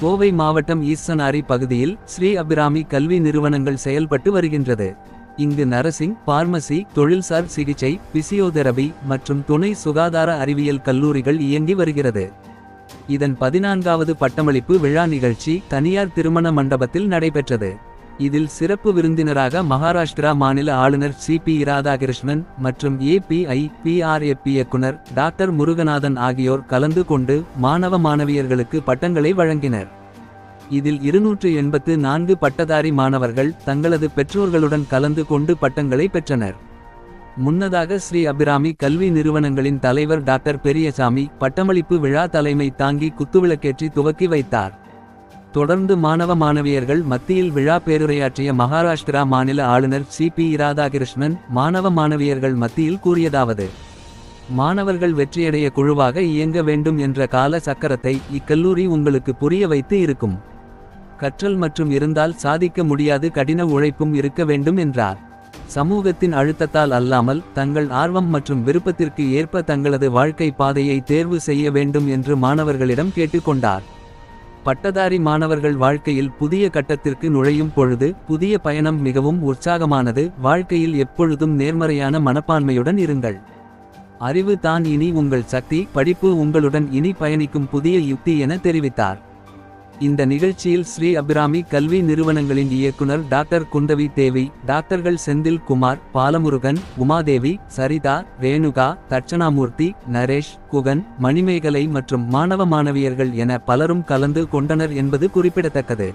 கோவை மாவட்டம் ஈசனாரி பகுதியில் ஸ்ரீ அபிராமி கல்வி நிறுவனங்கள் செயல்பட்டு வருகின்றது. இங்கு நரசிங் பார்மசி தொழில்சார் சிகிச்சை பிசியோதெரபி மற்றும் துணை சுகாதார அறிவியல் கல்லூரிகள் இயங்கி வருகிறது. இதன் பதினான்காவது பட்டமளிப்பு விழா நிகழ்ச்சி தனியார் திருமண மண்டபத்தில் நடைபெற்றது. இதில் சிறப்பு விருந்தினராக மகாராஷ்டிரா மாநில ஆளுநர் சி பி இராதாகிருஷ்ணன் மற்றும் ஏபிஐ பிஆர்எப் இயக்குனர் டாக்டர் முருகநாதன் ஆகியோர் கலந்து கொண்டு மாணவ மாணவியர்களுக்கு பட்டங்களை வழங்கினர். இதில் இருநூற்று எண்பத்து நான்கு பட்டதாரி மாணவர்கள் தங்களது பெற்றோர்களுடன் கலந்து கொண்டு பட்டங்களை பெற்றனர். முன்னதாக ஸ்ரீ அபிராமி கல்வி நிறுவனங்களின் தலைவர் டாக்டர் பெரியசாமி பட்டமளிப்பு விழா தலைமை தாங்கி குத்துவிளக்கேற்றி துவக்கி வைத்தார். தொடர்ந்து மாணவ மாணவியர்கள் மத்தியில் விழா பேருரையாற்றிய மகாராஷ்டிரா மாநில ஆளுநர் சி பி இராதாகிருஷ்ணன் மாணவ மாணவியர்கள் மத்தியில் கூறியதாவது மாணவர்கள் வெற்றியடைய குழுவாக இயங்க வேண்டும் என்ற கால சக்கரத்தை இக்கல்லூரி உங்களுக்கு புரிய வைத்து இருக்கும். கற்றல் மற்றும் இருந்தால் சாதிக்க முடியாது கடின உழைப்பும் இருக்க வேண்டும் என்றார். சமூகத்தின் அழுத்தத்தால் அல்லாமல் தங்கள் ஆர்வம் மற்றும் விருப்பத்திற்கு ஏற்ப தங்களது வாழ்க்கை பாதையை தேர்வு செய்ய வேண்டும் என்று மாணவர்களிடம் கேட்டுக்கொண்டார் பட்டதாரி மாணவர்கள் வாழ்க்கையில் புதிய கட்டத்திற்கு நுழையும் பொழுது புதிய பயணம் மிகவும் உற்சாகமானது. வாழ்க்கையில் எப்பொழுதும் நேர்மறையான மனப்பான்மையுடன் இருங்கள். அறிவு தான் இனி உங்கள் சக்தி படிப்பு உங்களுடன் இனி பயணிக்கும் புதிய யுக்தி என தெரிவித்தார். இந்த நிகழ்ச்சியில் ஸ்ரீ அபிராமி கல்வி நிறுவனங்களின் இயக்குனர் டாக்டர் குந்தவி தேவி டாக்டர்கள் செந்தில் குமார் பாலமுருகன் உமாதேவி சரிதா ரேணுகா தட்சணாமூர்த்தி நரேஷ் குகன் மணிமேகலை மற்றும் மாணவ மாணவியர்கள் என பலரும் கலந்து கொண்டனர் என்பது குறிப்பிடத்தக்கது.